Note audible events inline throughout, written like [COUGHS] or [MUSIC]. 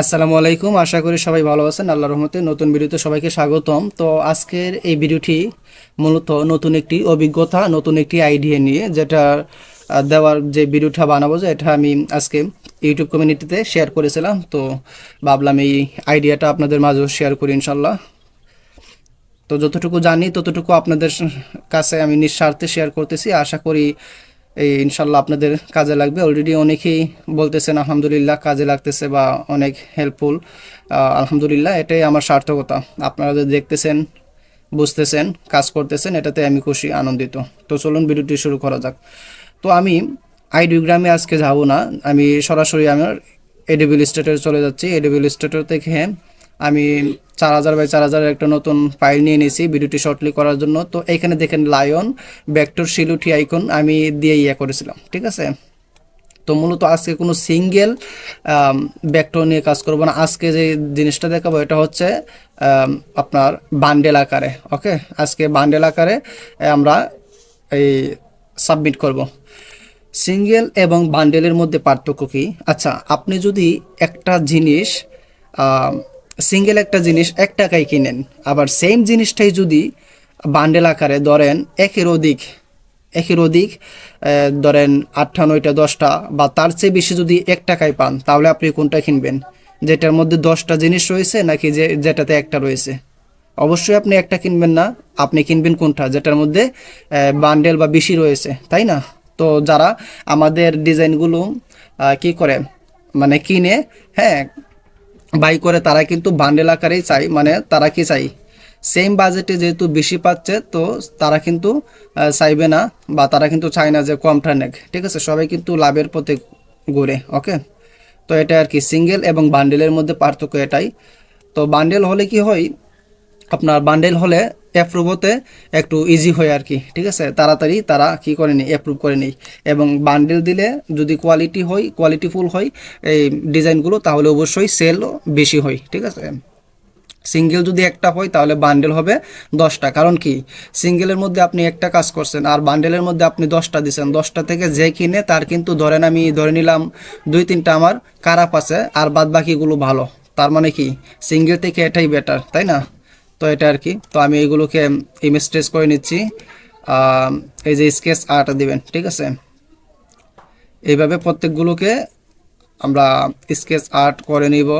আসসালামু আলাইকুম, আশা করি সবাই ভালো আছেন। আল্লাহ রহমতে নতুন ভিডিওতে সবাইকে স্বাগতম। তো আজকের এই ভিডিওটি মূলত নতুন একটি অভিজ্ঞতা, নতুন একটি আইডিয়া নিয়ে যেটা দেওয়ার যে ভিডিওটা বানাবো যে এটা আমি আজকে ইউটিউব কমিউনিটিতে শেয়ার করেছিলাম। তো ভাবলাম এই আইডিয়াটা আপনাদের মাঝেও শেয়ার করি ইনশাল্লাহ তো যতটুকু জানি, ততটুকু আপনাদের কাছে আমি নিঃস্বার্থে শেয়ার করতেছি। আশা করি এই ইনশাল্লাহ আপনাদের কাজে লাগবে। অলরেডি অনেকেই বলতেছেন, আলহামদুলিল্লাহ, কাজে লাগতেছে বা অনেক হেল্পফুল আলহামদুলিল্লাহ, এটাই আমার সার্থকতা। আপনারা যে দেখতেছেন, বুঝতেছেন, কাজ করতেছেন, এটাতে আমি খুশি, আনন্দিত। তো চলুন ভিডিওটি শুরু করা যাক। তো আমি আইডিওগ্রামে আজকে যাব না। আমি সরাসরি আমার এডিবিল স্টেটে চলে যাচ্ছি। এডিবিল স্টেটর থেকে আমি চার হাজার বাই চার হাজারের একটা নতুন ফাইল নিয়ে নিয়েছি, ভিডিওটি শর্টলি করার জন্য। তো এইখানে দেখেন লায়ন ভেক্টর শিলুটি আইকন আমি দিয়ে ইয়ে করেছিলাম, ঠিক আছে? তো মূলত আজকে কোনো সিঙ্গেল ভেক্টর নিয়ে কাজ করব না। আজকে যে জিনিসটা দেখাবো, এটা হচ্ছে আপনার বান্ডেল আকারে ওকে আজকে বান্ডেল আকারে আমরা এই সাবমিট করব। সিঙ্গেল এবং বান্ডেলের মধ্যে পার্থক্য কী? আচ্ছা আপনি যদি একটা জিনিস সিঙ্গেল একটা জিনিস এক টাকায় কিনেন। আবার সেম জিনিসটাই যদি বান্ডেল আকারে ধরেন একের অধিক একের অধিক ধরেন আটটা, নয়টা, দশটা বা তার চেয়ে বেশি যদি এক টাকায় পান, তাহলে আপনি কোনটা কিনবেন? যেটার মধ্যে দশটা জিনিস রয়েছে নাকি যে, যেটাতে একটা রয়েছে? অবশ্যই আপনি একটা কিনবেন না, আপনি কিনবেন কোনটা? যেটার মধ্যে বান্ডেল বা বেশি রয়েছে, তাই না? তো যারা আমাদের ডিজাইনগুলো কি করে? মানে কিনে হ্যাঁ বাই করে তারা কিন্তু বান্ডেল আকারেই চাই মানে তারা কি চাই? সেম বাজেটে যেহেতু বেশি পাচ্ছে, তো তারা কিন্তু চাইবে না বা তারা কিন্তু চায় না যে কমটা নেক। ঠিক আছে? সবাই কিন্তু লাভের পথে ঘুরে ওকে তো এটা আর কি সিঙ্গেল এবং বান্ডেলের মধ্যে পার্থক্য এটাই। তো বান্ডেল হলে কি হয়? আপনার বান্ডেল হলে অ্যাপ্রুভ হতে একটু ইজি হয় আর কি ঠিক আছে? তাড়াতাড়ি তারা কি করে নি অ্যাপ্রুভ করে নেই। এবং বান্ডেল দিলে যদি কোয়ালিটি হয় কোয়ালিটিফুল হয়, এই ডিজাইনগুলো, তাহলে অবশ্যই সেলও বেশি হয়, ঠিক আছে? সিঙ্গেল যদি একটা হয়, তাহলে বান্ডেল হবে দশটা। কারণ কি? সিঙ্গেলের মধ্যে আপনি একটা কাজ করছেন, আর বান্ডেলের মধ্যে আপনি দশটা দিচ্ছেন দশটা থেকে যে কিনে, তার কিন্তু ধরেন আমি ধরে নিলাম দুই তিনটা আমার খারাপ আছে, আর বাদ বাকিগুলো ভালো। তার মানে কি? সিঙ্গেল থেকে এটাই বেটার তাই না? তো এটা আর কি। তো আমি এগুলোকে ইমেজ ট্রেস করে নিচ্ছি। এই যে স্কেচ আর্ট দিবেন, ঠিক আছে? এইভাবে প্রত্যেকগুলোকে আমরা স্কেচ আর্ট করে নিব।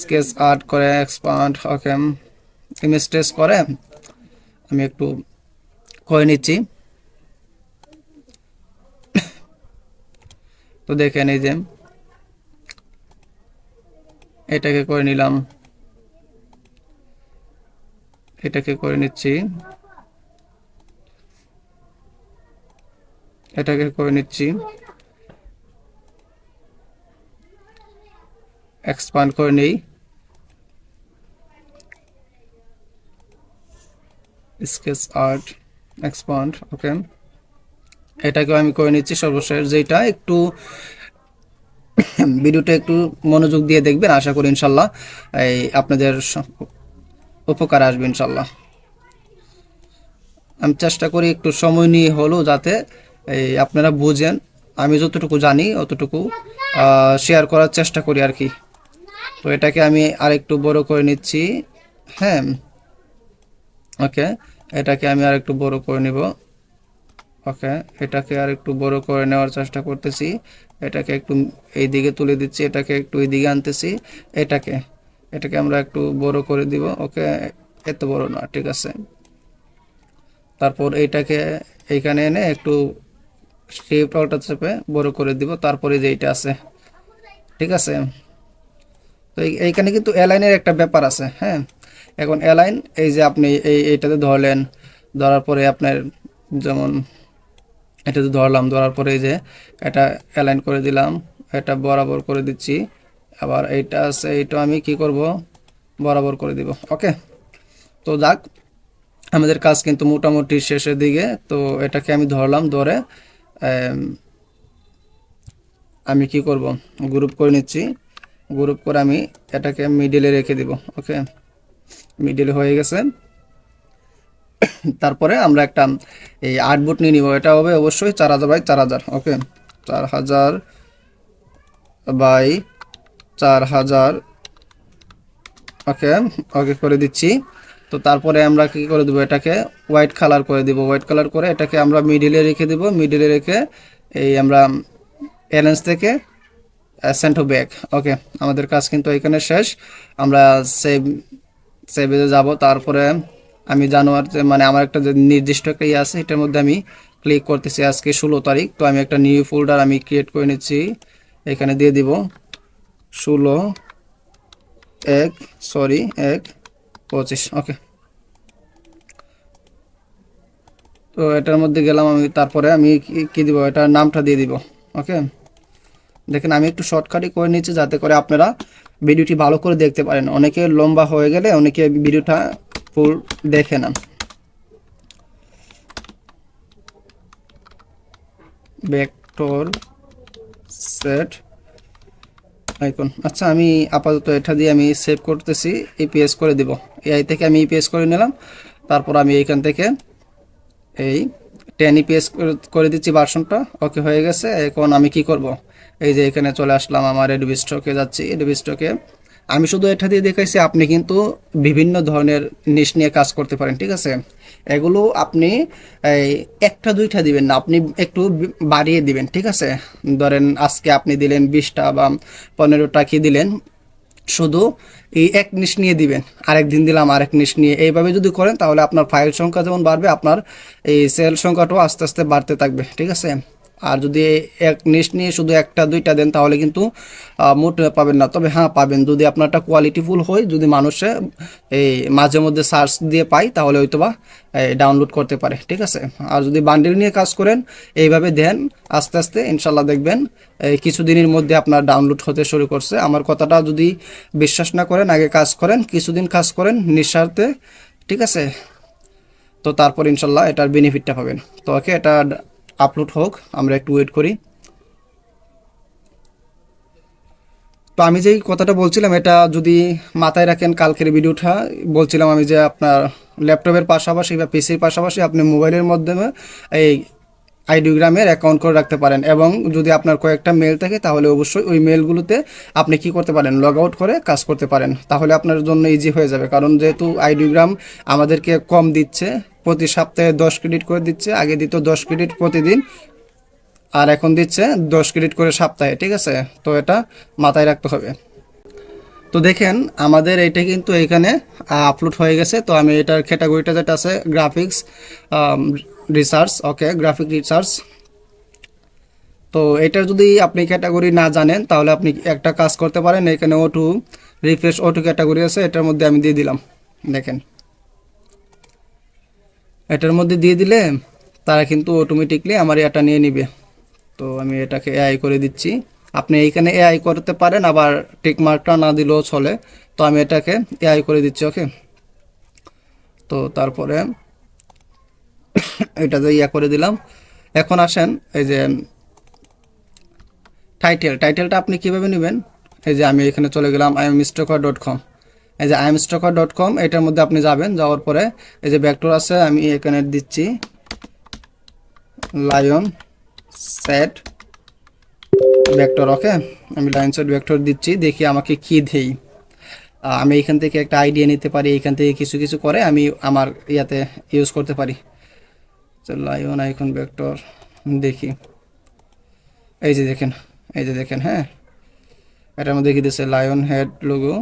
স্কেচ আর্ট করে এক্সপান্ড ওকে ইমেজ ট্রেস করে আমি একটু করে নিচ্ছি। তো দেখেন এই যে, এটাকে করে নিলাম। এটাকে করে নিচ্ছি। এটাকে করে নিচ্ছি। এক্সপান্ড করে নেই। স্কেচ আর্ট এক্সপান্ড ওকে এটাকেও আমি করে নিচ্ছি সর্বশেষ যেটা একটু [COUGHS] ভিডিওটা একটু মনোযোগ দিয়ে দেখবেন, আশা করি ইনশাল্লাহ, এই আপনাদের উপকার আসবে ইনশাল্লাহ আমি চেষ্টা করি একটু সময় নিয়ে হলো যাতে এই আপনারা বুঝেন, আমি যতটুকু জানি অতটুকু শেয়ার করার চেষ্টা করি আর কি। তো এটাকে আমি আরেকটু বড় করে নিচ্ছি। হ্যাঁ ওকে, এটাকে আমি আরেকটু বড় করে নিব। ওকে, এটাকে আর একটু বড় করে নেওয়ার চেষ্টা করতেছি। এটাকে একটু এই দিকে তুলে দিচ্ছি, এটাকে একটু এই দিকে আনতেছি, এটাকে। এটাকে আমরা একটু বড় করে দিব, ওকে এত বড় না, ঠিক আছে? তারপর এইটাকে এইখানে এনে একটু শেপ আউটটা চেপে বড় করে দিব, তারপরে যে এইটা আছে, ঠিক আছে? তো এই- এইখানে কিন্তু অ্যালাইনের একটা ব্যাপার আছে হ্যাঁ? এখন অ্যালাইন এই যে আপনি এই, এইটাতে ধরলেন, ধরার পরে আপনার যেমন এটাতে ধরলাম, ধরার পরে এই যে এটা অ্যালাইন করে দিলাম, এটা বরাবর করে দিচ্ছি। আবার এইটা আছে, এইটা আমি কি করব? বরাবর করে দিব। ওকে তো যাক, আমাদের কাজ কিন্তু মোটামুটি শেষের দিকে। তো এটাকে আমি ধরলাম ধরে আমি কি করব? গ্রুপ করে নিচ্ছি। গ্রুপ করে আমি এটাকে মিডিলে রেখে দিব। ওকে মিডিলে হয়ে গেছে। তারপরে আমরা একটা, এই আট বুট নিয়ে নিব। এটা হবে অবশ্যই চার হাজার বাই চার হাজার। ওকে চার হাজার বাই চার হাজার ওকে ওকে করে দিচ্ছি। তো তারপরে আমরা কি করে দেবো এটাকে? হোয়াইট কালার করে দিব। হোয়াইট কালার করে এটাকে আমরা মিডিলে রেখে দিব। মিডিলে রেখে এই আমরা এলেন্স থেকে সেন্ট ব্যাক ওকে, আমাদের কাজ কিন্তু এখানে শেষ। আমরা সেভ সেভে যাব। তারপরে আমি জানুয়ার মানে আমার একটা যে নির্দিষ্ট একটা ইয়ে আছে, এটার মধ্যে আমি ক্লিক করতেছি আজকে ষোলো তারিখ। তো আমি একটা নিউ ফোল্ডার আমি ক্রিয়েট করে নিচ্ছি। এখানে দিয়ে দিব। ষোলো, এক সরি এক, পঁচিশ ওকে তো এটার মধ্যে গেলাম আমি, তারপরে আমি কি- দিব? এটার নামটা দিয়ে দিব ওকে দেখেন, আমি একটু শর্টকাটই করে নিচ্ছি যাতে করে আপনারা ভিডিওটি ভালো করে দেখতে পারেন। অনেকে লম্বা হয়ে গেলে অনেকে ভিডিওটা ফুল দেখে না। Vector set icon. আচ্ছা আমি আপাতত এটা দিয়ে আমি সেভ করতেছি ইপিএস করে দিব। এআই থেকে আমি ইপিএস করে নিলাম, তারপর আমি এইখান থেকে এই টেন ইপিএস করে দিচ্ছি বার্সনটা ওকে হয়ে গেছে। এখন আমি কি করব? এই যে এখানে চলে আসলাম আমার এডবি স্টকে যাচ্ছি। এডবি স্টকে আমি শুধু এটা দিয়ে দেখাইছি, আপনি কিন্তু বিভিন্ন ধরনের নিশ নিয়ে কাজ করতে পারেন, ঠিক আছে? এগুলো আপনি একটা দুইটা দিবেন না, আপনি একটু বাড়িয়ে দিবেন, ঠিক আছে? ধরেন আজকে আপনি দিলেন বিশটা বা পনেরোটা কি দিলেন, শুধু এই এক নিশ নিয়ে দিবেন, আরেক দিন দিলাম, আরেক নিশ নিয়ে। এইভাবে যদি করেন, তাহলে আপনার ফাইল সংখ্যা যেমন বাড়বে, আপনার এই সেল সংখ্যাটাও আস্তে আস্তে বাড়তে থাকবে, ঠিক আছে? আর যদি এক নিশ নিয়ে শুধু একটা, দুইটা দেন, তাহলে কিন্তু মোটে পাবেন না। তবে হ্যাঁ পাবেন। যদি আপনারটা কোয়ালিটিফুল হয়, যদি মানুষে, এই, মাঝে মধ্যে সার্চ দিয়ে পায়, তাহলে হয়তো বা ডাউনলোড করতে পারে। ঠিক আছে? আর যদি বান্ডিল নিয়ে কাজ করেন, এইভাবে দেন, আস্তে আস্তে ইনশাল্লাহ দেখবেন কিছুদিনের মধ্যে আপনার ডাউনলোড হতে শুরু করছে। আমার কথাটা যদি বিশ্বাস না করেন, আগে কাজ করেন, কিছুদিন কাজ করেন, নিঃস্বার্থে, ঠিক আছে? তো তারপর ইনশাল্লাহ এটার বেনিফিটটা পাবেন। তো ওকে এটা আপলোড হোক, আমরা একটু ওয়েট করি। তো আমি যেই কথাটা বলছিলাম, এটা যদি মাথায় রাখেন, কালকের ভিডিওটা বলছিলাম আমি যে আপনার ল্যাপটপের পাশাপাশি বা পিসির পাশাপাশি আপনি মোবাইলের মাধ্যমে এই আইডিওগ্রামের অ্যাকাউন্ট করে রাখতে পারেন এবং যদি আপনার কয়েকটা মেল থাকে, তাহলে অবশ্যই ওই মেলগুলোতে আপনি কি করতে পারেন লগ আউট করে কাজ করতে পারেন। তাহলে আপনার জন্য ইজি হয়ে যাবে। কারণ যেহেতু আইডিওগ্রাম আমাদেরকে কম দিচ্ছে প্রতি সপ্তাহে দশ ক্রেডিট করে দিচ্ছে, আগে দিত দশ ক্রেডিট প্রতিদিন, আর এখন দিচ্ছে দশ ক্রেডিট করে সপ্তাহে, ঠিক আছে? তো এটা মাথায় রাখতে হবে। তো দেখেন, আমাদের এটা কিন্তু এখানে আপলোড হয়ে গেছে। তো আমি এটার ক্যাটাগরিটা যেটা আছে graphics research okay graphic research তো এটা যদি আপনি ক্যাটাগরি না জানেন, তাহলে আপনি একটা কাজ করতে পারেন। এখানে ওটু রিফ্রেশ ওটু ক্যাটাগরি আছে, এটার মধ্যে আমি দিয়ে দিলাম। দেখেন। এটার মধ্যে দিয়ে দিলে তারা কিন্তু অটোমেটিকলি আমার এটা নিয়ে নিবে। তো আমি এটাকে এআই করে দিচ্ছি। আপনি এইখানে এআই করতে পারেন, আবার টিক মার্কটা না দিলেও চলে। তো আমি এটাকে এআই করে দিচ্ছি ওকে তো তারপরে [COUGHS] এটাতে ইয়া করে দিলাম। এখন আসেন, এই যে টাইটেল টাইটেলটা আপনি কীভাবে নেবেন? এই যে আমি এখানে চলে গেলাম I M stocker dot com এই যে I M stocker dot com এটার মধ্যে আপনি যাবেন, যাওয়ার পরে এই যে ভেক্টর আছে, আমি এখানে দিচ্ছি লায়ন সেট ভেক্টর ওকে আমি লায়ন সেট ভেক্টর দিচ্ছি, দেখি আমাকে কি দেই আমি এখান থেকে একটা আইডিয়া নিতে পারি, এখান থেকে কিছু কিছু করে আমি আমার ইয়াতে ইউজ করতে পারি। লায়ন আইকন ভেক্টর দেখি। এই যে দেখেন, এই যে দেখেন হ্যাঁ? এটার মধ্যে কি দিচ্ছে লায়ন হেড লোগো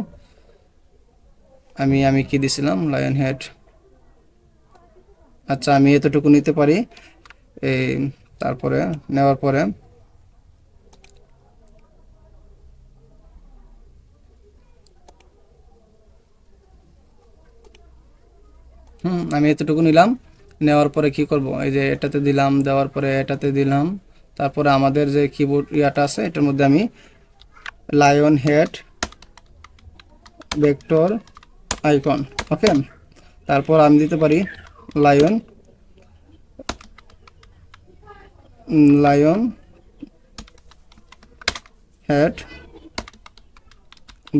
আমি আমি কি দিছিলাম? লায়ন হেড আচ্ছা আমি এতটুকু নিতে পারি। এই তারপরে, নেওয়ার পরে। হুম, আমি এতটুকু নিলাম। নেওয়ার পরে কি করব? এই যে, এটাতে দিলাম, দেওয়ার পরে এটাতে দিলাম। তারপরে আমাদের যে কিবোর্ড ইয়াটা আছে, এটার মধ্যে আমি lion head vector icon, okay? তারপর আমি দিতে পারি lion lion head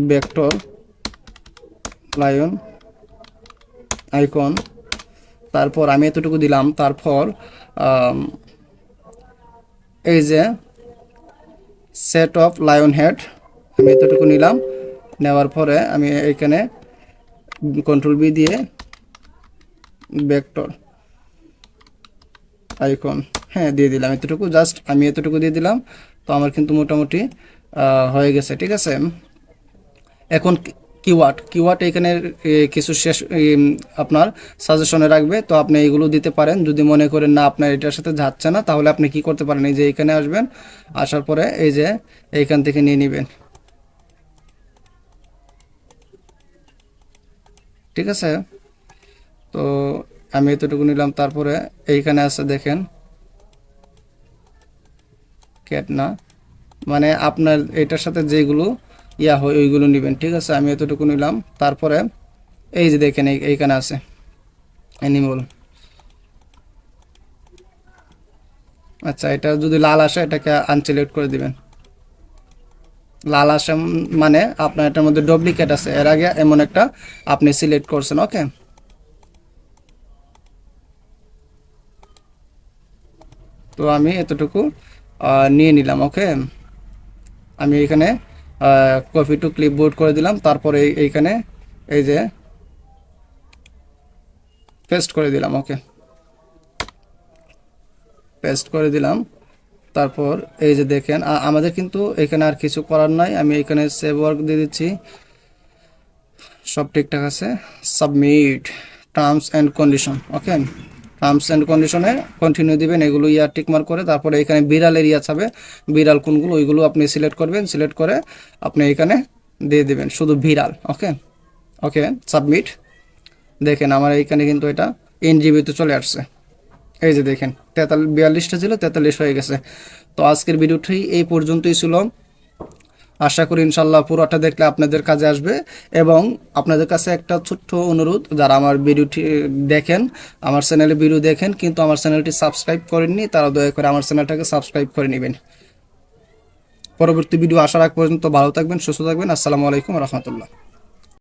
vector lion icon. তারপর আমি এতটুকু দিলাম। তারপর এই যে সেট অফ লায়ন হেড আমি এতটুকু নিলাম। নেওয়ার পরে আমি এখানে কন্ট্রোল বি দিয়ে ভেক্টর আইকন হ্যাঁ দিয়ে দিলাম এতটুকু জাস্ট আমি এতটুকু দিয়ে দিলাম, তো আমার কিন্তু মোটামুটি হয়ে গেছে, ঠিক আছে? এখন কিওয়ার্ড কিওয়ার্ড এখানে কিছু শেষ আপনার সাজেশনে রাখবে, তো আপনি এইগুলো দিতে পারেন। যদি মনে করেন, না, আপনার এটার সাথে যাচ্ছে না, তাহলে আপনি কি করতে পারেন? এই যে এখানে আসবেন, আসার পরে এই যে এইখান থেকে নিয়ে নেবেন। ঠিক আছে? তো আমি এতটুকু নিলাম। তারপরে এইখানে আছে দেখেন। ক্যাট না? মানে আপনার এটার সাথে যেগুলো ইয়া হয়, ওইগুলো নেবেন। ঠিক আছে? আমি এতটুকু নিলাম। তারপরে এই যে দেখেন, এই- এইখানে আছে। অ্যানিমল আচ্ছা এটা যদি লাল আসে, এটাকে আনসিলেক্ট করে দিবেন। লাল আসে মানে আপনার এটার মধ্যে ডুপ্লিকেট আছে। এর আগে এমন একটা আপনি সিলেক্ট করছেন ওকে তো আমি এতটুকু নিয়ে নিলাম ওকে আমি এখানে কপি টু ক্লিপবোর্ড করে দিলাম, তারপরে এইখানে এই যে পেস্ট করে দিলাম ওকে পেস্ট করে দিলাম। তারপর এই যে দেখেন আমাদের কিন্তু এখানে আর কিছু করার নাই। আমি এখানে সেভ ওয়ার্ক দিয়ে দিচ্ছি। সব ঠিকঠাক আছে। Submit terms and condition okay terms and কন্ডিশনে কন্টিনিউ দিবেন, এগুলো ইয়ার টিকমার করে। তারপরে এখানে বিড়ালের ইয়া ছাবে বিড়াল কোনগুলো, ওইগুলো আপনি সিলেক্ট করবেন। সিলেক্ট করে আপনি এখানে দিয়ে দিবেন। শুধু বিড়াল ওকে ওকে সাবমিট দেখেন, আমার এইখানে কিন্তু এটা এনজিবিতে চলে আসছে। এই যে দেখেন তেতাল্লিশ বিয়াল্লিশটা ছিল, তেতাল্লিশ হয়ে গেছে। তো আজকের ভিডিওটি এই পর্যন্তই ছিল। আশা করি ইনশাল্লাহ পুরোটা দেখলে আপনাদের কাজে আসবে। এবং আপনাদের কাছে একটা ছোট্ট অনুরোধ, যারা আমার ভিডিওটি দেখেন, আমার চ্যানেলে ভিডিও দেখেন, কিন্তু আমার চ্যানেলটি সাবস্ক্রাইব করেননি, তারা দয়া করে আমার চ্যানেলটাকে সাবস্ক্রাইব করে নেবেন। পরবর্তী ভিডিও আসার আগ পর্যন্ত ভালো থাকবেন, সুস্থ থাকবেন। আসসালামু আলাইকুম রহমতুল্লাহ।